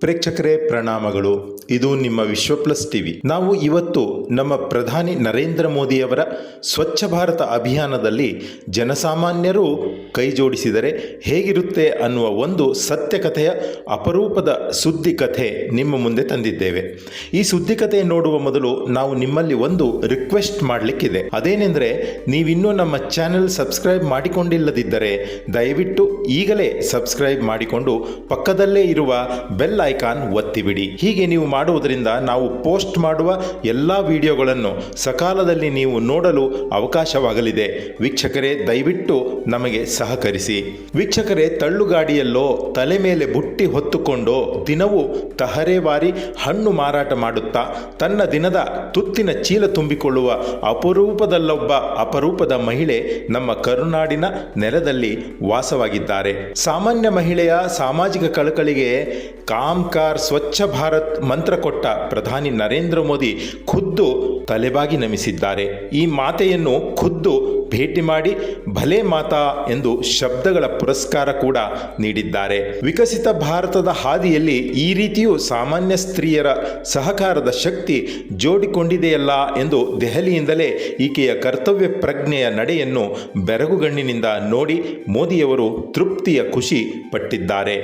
ಪ್ರೇಕ್ಷಕರೇ ಪ್ರಣಾಮಗಳು. ಇದು ನಿಮ್ಮ ವಿಶ್ವ ಪ್ಲಸ್ ಟಿವಿ. ನಾವು ಇವತ್ತು ನಮ್ಮ ಪ್ರಧಾನಿ ನರೇಂದ್ರ ಮೋದಿಯವರ ಸ್ವಚ್ಛ ಭಾರತ ಅಭಿಯಾನದಲ್ಲಿ ಜನಸಾಮಾನ್ಯರು ಕೈ ಜೋಡಿಸಿದರೆ ಹೇಗಿರುತ್ತೆ ಅನ್ನುವ ಒಂದು ಸತ್ಯಕಥೆಯ ಅಪರೂಪದ ಸುದ್ದಿ ಕಥೆ ನಿಮ್ಮ ಮುಂದೆ ತಂದಿದ್ದೇವೆ. ಈ ಸುದ್ದಿ ಕಥೆ ನೋಡುವ ಮೊದಲು ನಾವು ನಿಮ್ಮಲ್ಲಿ ಒಂದು ರಿಕ್ವೆಸ್ಟ್ ಮಾಡಲಿಕ್ಕಿದೆ. ಅದೇನೆಂದರೆ ನೀವಿನ್ನೂ ನಮ್ಮ ಚಾನೆಲ್ ಸಬ್ಸ್ಕ್ರೈಬ್ ಮಾಡಿಕೊಂಡಿಲ್ಲದಿದ್ದರೆ ದಯವಿಟ್ಟು ಈಗಲೇ ಸಬ್ಸ್ಕ್ರೈಬ್ ಮಾಡಿಕೊಂಡು ಪಕ್ಕದಲ್ಲೇ ಇರುವ ಬೆಲ್ ಐಕಾನ್ ಒತ್ತಿಬಿಡಿ. ಹೀಗೆ ನೀವು ಮಾಡುವುದರಿಂದ ನಾವು ಪೋಸ್ಟ್ ಮಾಡುವ ಎಲ್ಲ ವಿಡಿಯೋಗಳನ್ನು ಸಕಾಲದಲ್ಲಿ ನೀವು ನೋಡಲು ಅವಕಾಶವಾಗಲಿದೆ. ವೀಕ್ಷಕರೇ, ದಯವಿಟ್ಟು ನಮಗೆ ಸಹಕರಿಸಿ. ವೀಕ್ಷಕರೇ, ತಳ್ಳುಗಾಡಿಯಲ್ಲೋ ತಲೆ ಮೇಲೆ ಬುಟ್ಟಿ ಹೊತ್ತುಕೊಂಡು ದಿನವೂ ತಹರೇವಾರಿ ಹಣ್ಣು ಮಾರಾಟ ಮಾಡುತ್ತಾ, ತನ್ನ ದಿನದ ತುತ್ತಿನ ಚೀಲ ತುಂಬಿಕೊಳ್ಳುವ ಅಪರೂಪದಲ್ಲೊಬ್ಬ ಅಪರೂಪದ ಮಹಿಳೆ ನಮ್ಮ ಕರುನಾಡಿನ ನೆಲದಲ್ಲಿ ವಾಸವಾಗಿದ್ದಾರೆ. ಸಾಮಾನ್ಯ ಮಹಿಳೆಯ ಸಾಮಾಜಿಕ ಕಳಕಳಿಗೆ ಕಾಮ್ಕಾರ್ ಸ್ವಚ್ಛ ಭಾರತ್ ಮಂತ್ರ ಕೊಟ್ಟ ಪ್ರಧಾನಿ ನರೇಂದ್ರ ಮೋದಿ ಖುದ್ದು ತಲೆಬಾಗಿ ನಮಿಸಿದ್ದಾರೆ. ಈ ಮಾತೆಯನ್ನು ಖುದ್ದು ಭೇಟಿ ಮಾಡಿ, ಭಲೇ ಮಾತಾ ಎಂದು ಶಬ್ದಗಳ ಪುರಸ್ಕಾರ ಕೂಡ ನೀಡಿದ್ದಾರೆ. ವಿಕಸಿತ ಭಾರತದ ಹಾದಿಯಲ್ಲಿ ಈ ರೀತಿಯೂ ಸಾಮಾನ್ಯ ಸ್ತ್ರೀಯರ ಸಹಕಾರದ ಶಕ್ತಿ ಜೋಡಿಕೊಂಡಿದೆಯಲ್ಲ ಎಂದು ದೆಹಲಿಯಿಂದಲೇ ಈಕೆಯ ಕರ್ತವ್ಯ ಪ್ರಜ್ಞೆಯ ನಡೆಯನ್ನು ಬೆರಗುಗಣ್ಣಿನಿಂದ ನೋಡಿ ಮೋದಿಯವರು ತೃಪ್ತಿಯ ಖುಷಿ ಪಟ್ಟಿದ್ದಾರೆ.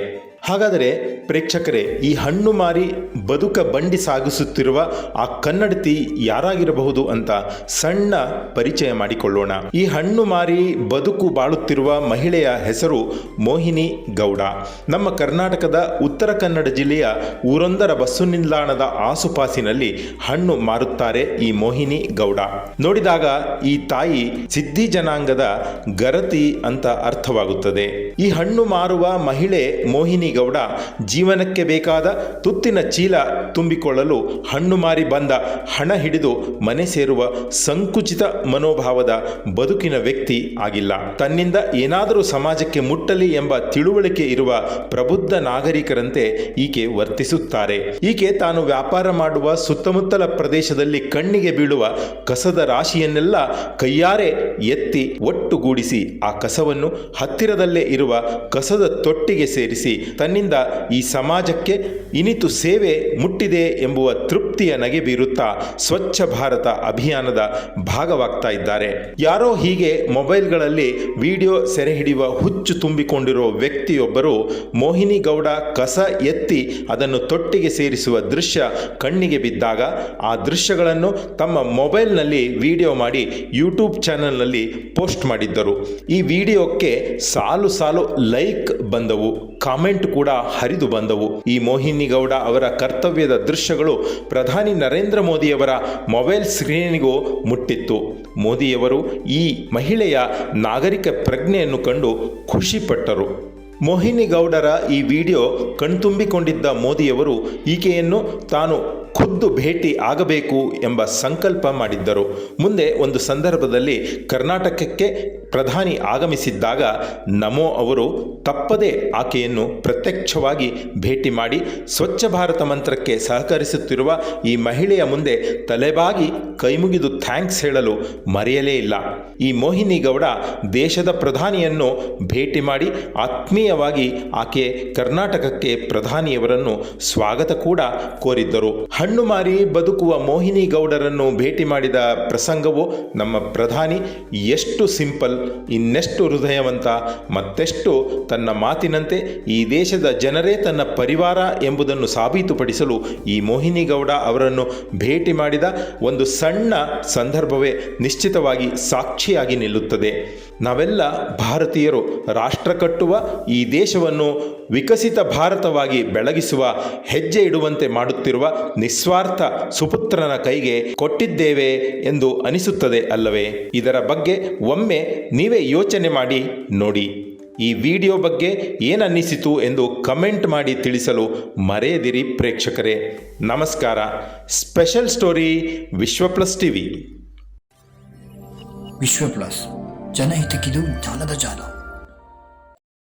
ಹಾಗಾದರೆ ಪ್ರೇಕ್ಷಕರೇ, ಈ ಹಣ್ಣು ಮಾರಿ ಬದುಕ ಬಂಡಿ ಸಾಗಿಸುತ್ತಿರುವ ಆ ಕನ್ನಡತಿ ಯಾರಾಗಿರಬಹುದು ಅಂತ ಸಣ್ಣ ಪರಿಚಯ ಮಾಡಿಕೊಳ್ಳೋಣ. ಈ ಹಣ್ಣು ಮಾರಿ ಬದುಕು ಬಾಳುತ್ತಿರುವ ಮಹಿಳೆಯ ಹೆಸರು ಮೋಹಿನಿ ಗೌಡ. ನಮ್ಮ ಕರ್ನಾಟಕದ ಉತ್ತರ ಕನ್ನಡ ಜಿಲ್ಲೆಯ ಊರೊಂದರ ಬಸ್ಸು ನಿಲ್ದಾಣದ ಆಸುಪಾಸಿನಲ್ಲಿ ಹಣ್ಣು ಮಾರುತ್ತಾರೆ ಈ ಮೋಹಿನಿ ಗೌಡ. ನೋಡಿದಾಗ ಈ ತಾಯಿ ಸಿದ್ಧಿ ಜನಾಂಗದ ಗರತಿ ಅಂತ ಅರ್ಥವಾಗುತ್ತದೆ. ಈ ಹಣ್ಣು ಮಾರುವ ಮಹಿಳೆ ಮೋಹಿನಿ ಗೌಡ ಜೀವನಕ್ಕೆ ಬೇಕಾದ ತುತ್ತಿನ ಚೀಲ ತುಂಬಿಕೊಳ್ಳಲು ಹಣ್ಣು ಮಾರಿ ಬಂದ ಹಣ ಹಿಡಿದು ಮನೆ ಸೇರುವ ಸಂಕುಚಿತ ಮನೋಭಾವದ ಬದುಕಿನ ವ್ಯಕ್ತಿ ಆಗಿಲ್ಲ. ತನ್ನಿಂದ ಏನಾದರೂ ಸಮಾಜಕ್ಕೆ ಮುಟ್ಟಲಿ ಎಂಬ ತಿಳುವಳಿಕೆ ಇರುವ ಪ್ರಬುದ್ಧ ನಾಗರಿಕರಂತೆ ಈಕೆ ವರ್ತಿಸುತ್ತಾರೆ. ಈಕೆ ತಾನು ವ್ಯಾಪಾರ ಮಾಡುವ ಸುತ್ತಮುತ್ತಲ ಪ್ರದೇಶದಲ್ಲಿ ಕಣ್ಣಿಗೆ ಬೀಳುವ ಕಸದ ರಾಶಿಯನ್ನೆಲ್ಲ ಕೈಯಾರೆ ಎತ್ತಿ ಒಟ್ಟುಗೂಡಿಸಿ ಆ ಕಸವನ್ನು ಹತ್ತಿರದಲ್ಲೇ ಇರುವ ಕಸದ ತೊಟ್ಟಿಗೆ ಸೇರಿಸಿ ತನ್ನಿಂದ ಈ ಸಮಾಜಕ್ಕೆ ಇನಿತು ಸೇವೆ ಮುಟ್ಟಿದೆ ಎಂಬುವ ತೃಪ್ತಿಯ ನಗೆ ಬೀರುತ್ತಾ ಸ್ವಚ್ಛ ಭಾರತ ಅಭಿಯಾನದ ಭಾಗವಾಗ್ತಾ ಇದ್ದಾರೆ. ಯಾರೋ ಹೀಗೆ ಮೊಬೈಲ್ಗಳಲ್ಲಿ ವಿಡಿಯೋ ಸೆರೆ ಹಿಡಿಯುವ ಹುಚ್ಚು ತುಂಬಿಕೊಂಡಿರೋ ವ್ಯಕ್ತಿಯೊಬ್ಬರು ಮೋಹಿನಿ ಗೌಡ ಕಸ ಎತ್ತಿ ಅದನ್ನು ತೊಟ್ಟಿಗೆ ಸೇರಿಸುವ ದೃಶ್ಯ ಕಣ್ಣಿಗೆ ಬಿದ್ದಾಗ ಆ ದೃಶ್ಯಗಳನ್ನು ತಮ್ಮ ಮೊಬೈಲ್ನಲ್ಲಿ ವಿಡಿಯೋ ಮಾಡಿ ಯೂಟ್ಯೂಬ್ ಚಾನೆಲ್ನಲ್ಲಿ ಪೋಸ್ಟ್ ಮಾಡಿದ್ದರು. ಈ ವಿಡಿಯೋಕ್ಕೆ ಸಾಲು ಸಾಲು ಲೈಕ್ ಬಂದವು, ಕಾಮೆಂಟ್ ಕೂಡ ಹರಿದು ಬಂದವು. ಈ ಮೋಹಿನಿ ಗೌಡ ಅವರ ಕರ್ತವ್ಯದ ದೃಶ್ಯಗಳು ಪ್ರಧಾನಿ ನರೇಂದ್ರ ಮೋದಿಯವರ ಮೊಬೈಲ್ ಸ್ಕ್ರೀನಿಗೂ ಮುಟ್ಟಿತ್ತು. ಮೋದಿಯವರು ಈ ಮಹಿಳೆಯ ನಾಗರಿಕ ಪ್ರಜ್ಞೆಯನ್ನು ಕಂಡು ಖುಷಿಪಟ್ಟರು. ಮೋಹಿನಿ ಗೌಡರ ಈ ವಿಡಿಯೋ ಕಣ್ತುಂಬಿಕೊಂಡಿದ್ದ ಮೋದಿಯವರು ಈಕೆಯನ್ನು ತಾನು ಖುದ್ದು ಭೇಟಿ ಆಗಬೇಕು ಎಂಬ ಸಂಕಲ್ಪ ಮಾಡಿದ್ದರು. ಮುಂದೆ ಒಂದು ಸಂದರ್ಭದಲ್ಲಿ ಕರ್ನಾಟಕಕ್ಕೆ ಪ್ರಧಾನಿ ಆಗಮಿಸಿದ್ದಾಗ ನಮೋ ಅವರು ತಪ್ಪದೇ ಆಕೆಯನ್ನು ಪ್ರತ್ಯಕ್ಷವಾಗಿ ಭೇಟಿ ಮಾಡಿ ಸ್ವಚ್ಛ ಭಾರತ ಮಂತ್ರಕ್ಕೆ ಸಹಕರಿಸುತ್ತಿರುವ ಈ ಮಹಿಳೆಯ ಮುಂದೆ ತಲೆಬಾಗಿ ಕೈಮುಗಿದು ಥ್ಯಾಂಕ್ಸ್ ಹೇಳಲು ಮರೆಯಲೇ ಇಲ್ಲ. ಈ ಮೋಹಿನಿ ಗೌಡ ದೇಶದ ಪ್ರಧಾನಿಯನ್ನು ಭೇಟಿ ಮಾಡಿ ಆತ್ಮೀಯವಾಗಿ ಆಕೆ ಕರ್ನಾಟಕಕ್ಕೆ ಪ್ರಧಾನಿಯವರನ್ನು ಸ್ವಾಗತ ಕೂಡ ಕೋರಿದ್ದರು. ಹಣ್ಣು ಮಾರಿ ಬದುಕುವ ಮೋಹಿನಿ ಗೌಡರನ್ನು ಭೇಟಿ ಮಾಡಿದ ಪ್ರಸಂಗವು ನಮ್ಮ ಪ್ರಧಾನಿ ಎಷ್ಟು ಸಿಂಪಲ್ ಇನ್ನೆಷ್ಟು ಹೃದಯವಂತ, ಮತ್ತೆಷ್ಟು ತನ್ನ ಮಾತಿನಂತೆ ಈ ದೇಶದ ಜನರೇ ತನ್ನ ಪರಿವಾರ ಎಂಬುದನ್ನು ಸಾಬೀತುಪಡಿಸಲು ಈ ಮೋಹಿನಿ ಗೌಡ ಅವರನ್ನು ಭೇಟಿ ಮಾಡಿದ ಒಂದು ಸಣ್ಣ ಸಂದರ್ಭವೇ ನಿಶ್ಚಿತವಾಗಿ ಸಾಕ್ಷಿಯಾಗಿ ನಿಲ್ಲುತ್ತದೆ. ನಾವೆಲ್ಲ ಭಾರತೀಯರು, ರಾಷ್ಟ್ರ ಕಟ್ಟುವ ಈ ದೇಶವನ್ನು ವಿಕಸಿತ ಭಾರತವಾಗಿ ಬೆಳಗಿಸುವ, ಹೆಜ್ಜೆ ಇಡುವಂತೆ ಮಾಡುತ್ತಿರುವ ನಿಸ್ವಾರ್ಥ ಸುಪುತ್ರನ ಕೈಗೆ ಕೊಟ್ಟಿದ್ದೇವೆ ಎಂದು ಅನಿಸುತ್ತದೆ ಅಲ್ಲವೇ? ಇದರ ಬಗ್ಗೆ ಒಮ್ಮೆ ನೀವೇ ಯೋಚನೆ ಮಾಡಿ, ನೋಡಿ. ಈ ವಿಡಿಯೋ ಬಗ್ಗೆ ಏನನ್ನಿಸಿತು ಎಂದು ಕಮೆಂಟ್ ಮಾಡಿ ತಿಳಿಸಲು ಮರೆಯದಿರಿ ಪ್ರೇಕ್ಷಕರೇ. ನಮಸ್ಕಾರ. Special story Vishwa plus TV. Vishwa plus ಜನಹಿತಕ್ಕಿದು ಜಾಲದ ಜಾಲ.